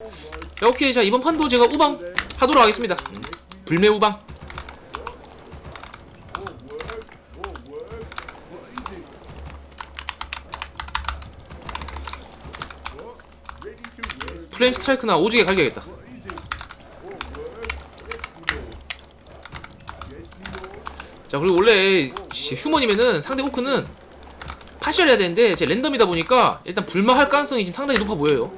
자 오케이. 자 이번 판도 제가 우방 하도록 하겠습니다. 음, 불매 우방. 플레임 스트라이크나 오지게 갈겨야겠다. 자 그리고 원래 씨, 휴먼이면은 상대 호크는 파시를 해야 되는데 제 랜덤이다 보니까 일단 불마할 가능성이 지금 상당히 높아 보여요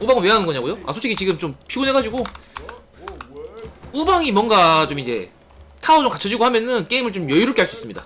우방은 왜 하는 거냐고요? 아 솔직히 지금 좀 피곤해가지고 우방이 뭔가 좀 이제 타워 좀 갖춰지고 하면은 게임을 좀 여유롭게 할 수 있습니다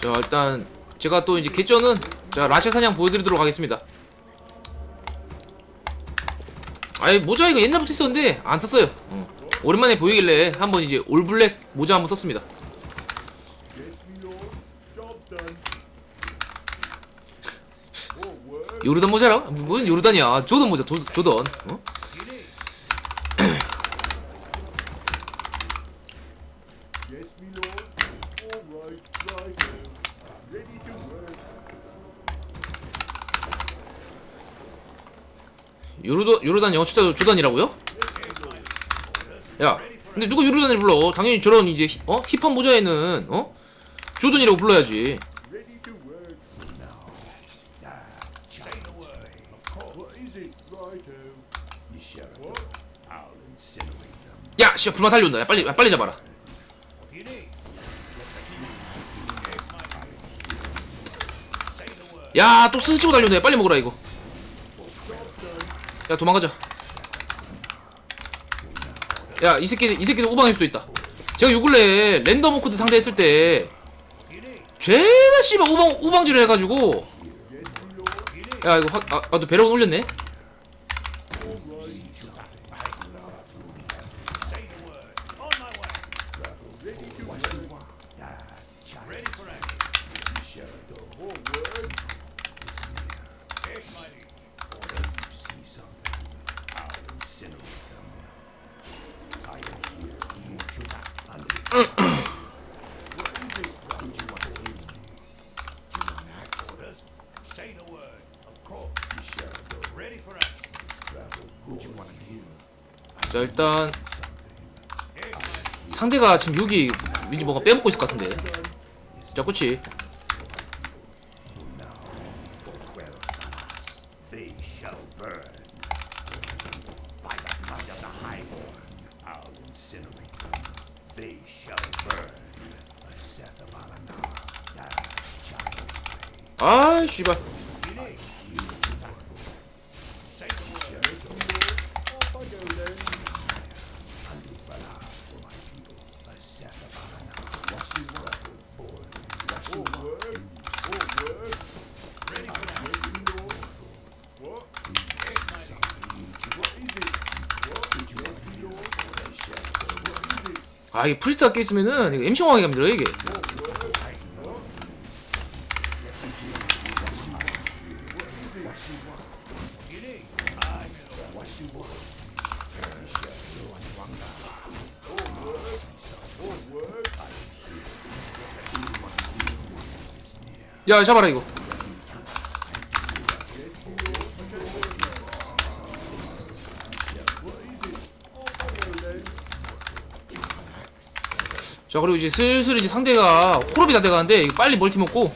자 일단 제가 또 이제 개쩌는 자 라시아 사냥 보여드리도록 하겠습니다. 아이 모자 이거 옛날부터 있었는데 안 썼어요. 어. 오랜만에 보이길래 한번 이제 올블랙 모자 한번 썼습니다 요르단 모자라? 뭔 요르단이야 조던 모자 조, 조던 어? 요르단 요르단 영어 진짜 조단이라고요? 야, 근데 누가 요르단을 불러? 당연히 저런 이제 히- 어 힙합 모자에는 어 조던이라고 불러야지. 야, 씨, 불만 달려온다. 야, 빨리 야, 빨리 잡아라. 야, 또 스치고 달려온다. 야, 빨리 먹으라 이거. 야, 도망가자. 야, 이 새끼 이 새끼도 우방일 수도 있다. 제가 요 근래 랜덤 워크드 상대했을 때 죄다 씨발 우방 우방질을 해가지고 야 이거 확, 아, 아, 또 배럭은 올렸네. 자 일단 상대가 지금 여기 왠지 뭔가 빼먹고 있을 것 같은데 자 그치 shall burn. 아 이게 프리스트가 껴있으면은 이거 MC 왕하게 만들어 이게. 야 잡아라 이거 자 그리고 이제 슬슬 이제 상대가 호럽이 다 돼가는데 빨리 멀티 먹고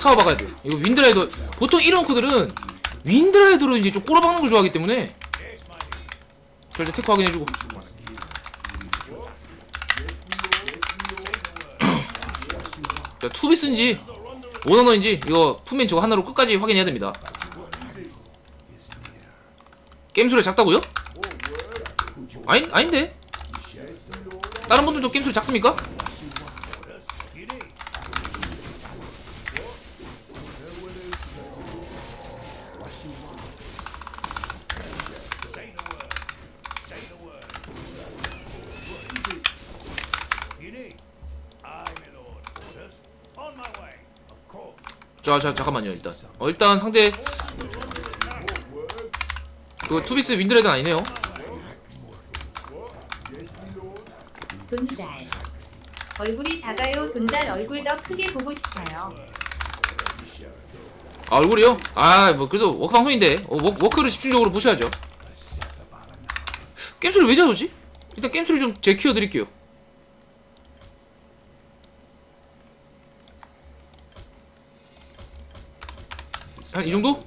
타워 박아야 돼 이거 윈드라이더 보통 이런 코들은 윈드라이더로 이제 좀 꼬라박는 걸 좋아하기 때문에 자 이제 테크 확인해주고 자 투비스인지 원어너인지 이거 품면 저거 하나로 끝까지 확인해야 됩니다 게임 소리 작다고요? 아니 아닌데? 다른 분들도 게임 소리 작습니까? You need. Say the word. Say the word. You need. Aye, my lord. Orders. On my way. Of course. 자, 자 잠깐만요 일단. 어 일단 상대 그 투비스 윈드레드 아니네요. 존잘. 얼굴이 작아요. 존잘 얼굴 더 크게 보고 싶어요. 아 얼굴이요? 아 뭐 그래도 워크 방송인데 어, 워, 워크를 집중적으로 보셔야죠. 게임 소리 왜 저러지? 일단 게임 소리 좀 제 키워 드릴게요. 한 이 정도?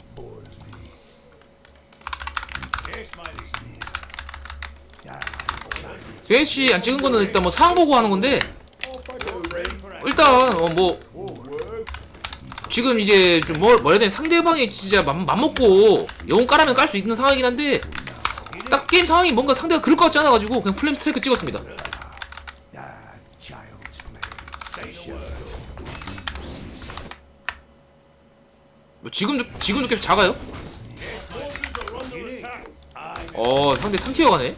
JSC 안 찍은 거는 일단 뭐 상황 보고 하는 건데. 일단 어 뭐 지금 이제 좀 뭐, 뭐라 해야 되나 상대방이 진짜 맘, 맘먹고 영웅 까라면 깔 수 있는 상황이긴 한데 딱 게임 상황이 뭔가 상대가 그럴 것 같지 않아가지고 그냥 플레임 스트라이크 찍었습니다 뭐 지금도 지금도 계속 작아요? 어 상대 3티어 가네.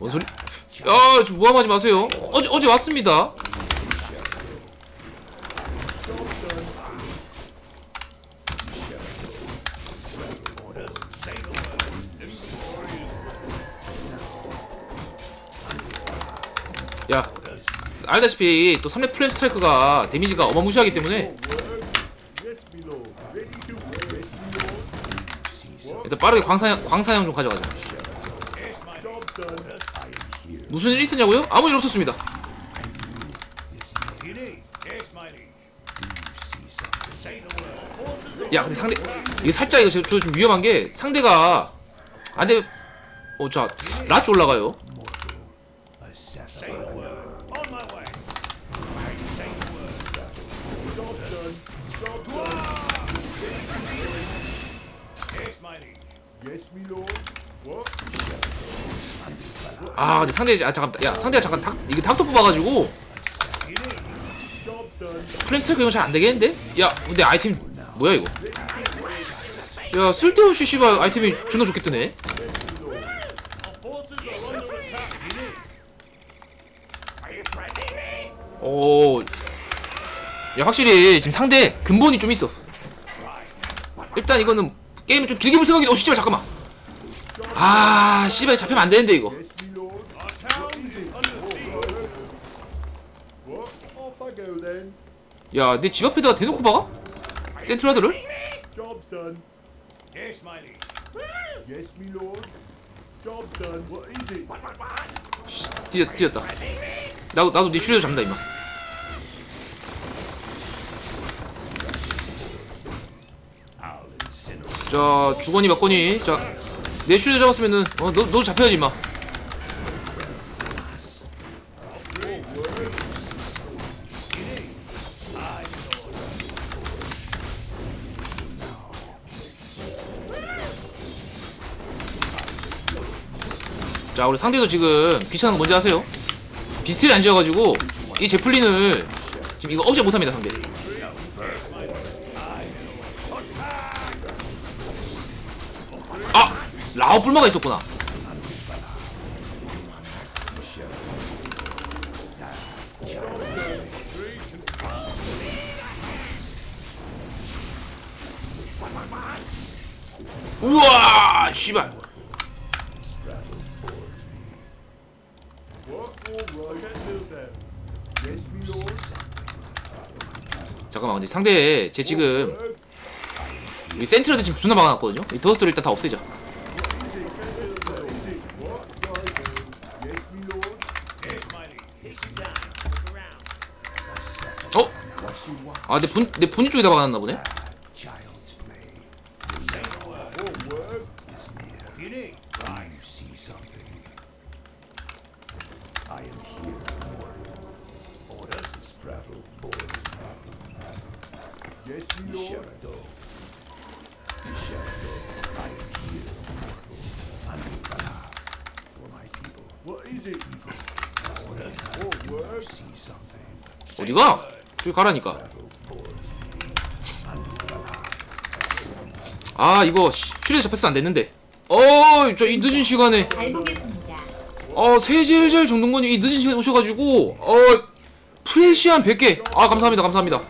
뭔 소리? 야 지금 무함하지 마세요 어제 어제 왔습니다 알다시피 또 3렙 플레임 스트라이크가 데미지가 어마무시하기 때문에. 일단 빠르게 광사형 광사형 좀 가져가자. 무슨 일 있었냐고요? 아무 일 없었습니다. 야 근데 상대 이게 살짝 이거 저, 저 좀 위험한 게 상대가 안돼 어자 라츠 올라가요 Say the word. On my way. Say the word. Job done. Job done. Yes, my liege. Yes, my lord. What? 아 근데 상대 아 잠깐 야 상대가 잠깐 닭 이게 닭도 뽑아가지고. 플랜스트가 이거 잘 안 되겠는데? 야 근데 아이템 뭐야 이거 야 쓸데없이 씨발 아이템이 존나 좋게 뜨네 오. 야 확실히 지금 상대 근본이 좀 있어 일단 이거는 게임을 좀 길게 볼 생각이 어 씨발 잠깐만 아 씨발 잡히면 안 되는데 이거 야 내 집 앞에다가 대놓고 박아? 센트라드를? It? 뒤졌, 뒤졌다 나도 나도 네 슈레더 잡는다 임마. 자 주거니 맞거니 자 내 슈레더 잡았으면은 어 너 너도 잡혀야지 임마 자 우리 상대도 지금 귀찮은 거 뭔지 아세요? 비스트를 안 지어가지고 이 제플린을 지금 이거 억제 못합니다 상대 아! 라오 뿔마가 있었구나 우와 씨발 잠깐만 근데 상대 제 지금. 이 센트럴도 지금 존나 막아놨거든요 이 더스트를 일단 다 없애자. 어? 아 내 본, 내 본인 쪽에다 박아놨나 보네 mortal. Orders the spraddle boys. Yes, my lord. Shadow. Shadow. I am here, mortal. Anufala. For my people. What is it? Orders. Oh, word. See something. 어디가? 저기 가라니까 아 이거 시- 슈레 잡혔어 안 됐는데 어저 이 늦은 시간에 잘 보겠습니다. 어 세젤젤 정동건이 이 늦은 시간에 오셔가지고 어 프레시한 100개 아 감사합니다 감사합니다.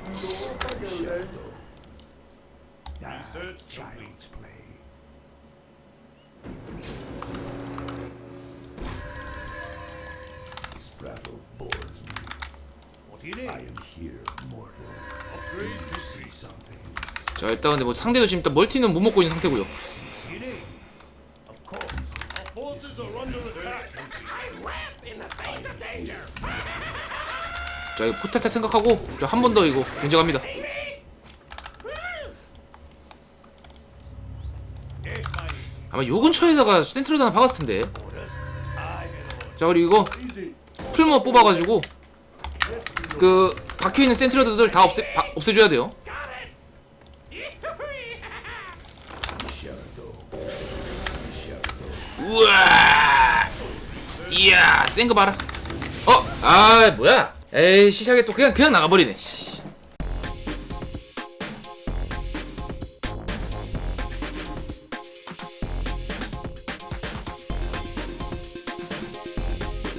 자 일단 근데 뭐 상대도 지금 일단 멀티는 못 먹고 있는 상태고요 자 이거 포탈타 생각하고 한 번 더 이거 my 아마 요 근처에다가 센트럴 하나 박았을 텐데 자 그리고 이거. 풀머 뽑아가지고 그 박혀있는 센트럴들 다 없애, 바, 없애줘야 돼요. 우와 이야 센 거 봐라 어? 아 뭐야 에이 시작에 또 그냥 그냥 나가버리네 씨.